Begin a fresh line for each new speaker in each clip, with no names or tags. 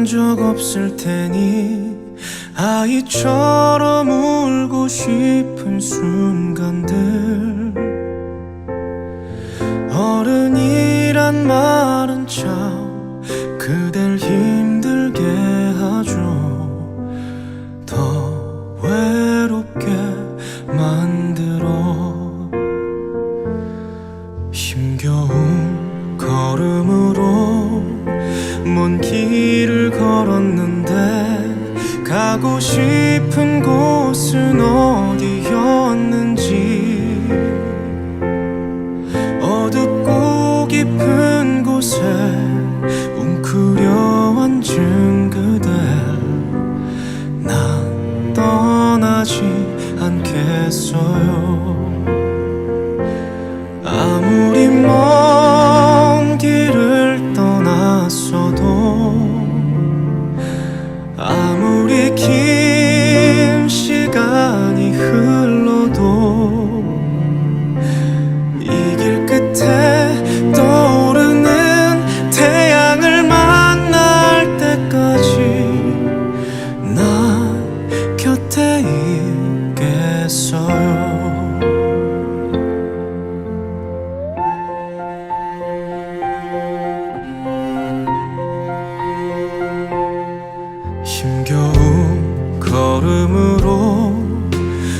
본 적 없을 테니 아이처럼 울고 싶은 순간들. 어른이란 말은 참 그댈 힘들게 하죠. 더 외롭게 만들어. 힘겨운 걸음으로 먼 길을 걸었는데 가고 싶은 곳은 어디였는지. 어둡고 깊은 곳에 웅크려 앉은 그대 난 떠나지 않겠어요. 아무리 먼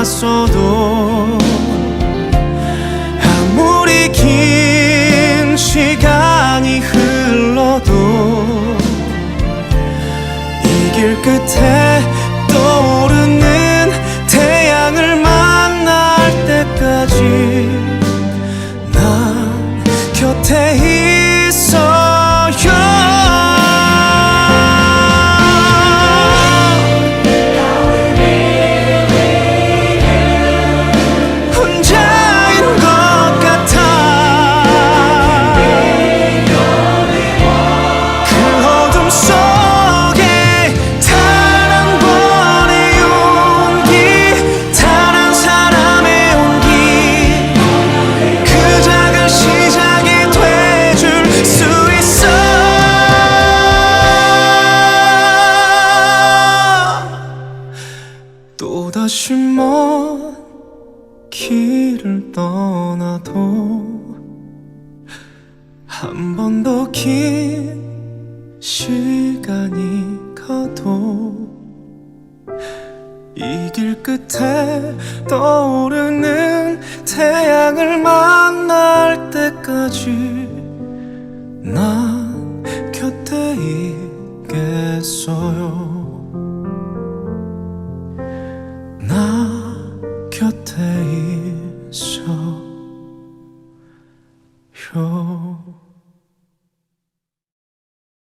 떠났어도 아무리 긴 시간이 흘러도 이길 끝에 또다시 먼 길을 떠나도 한 번 더긴 시간이 가도 이 길 끝에 떠오르는 태양을 만날 때까지 난 곁에 있겠어요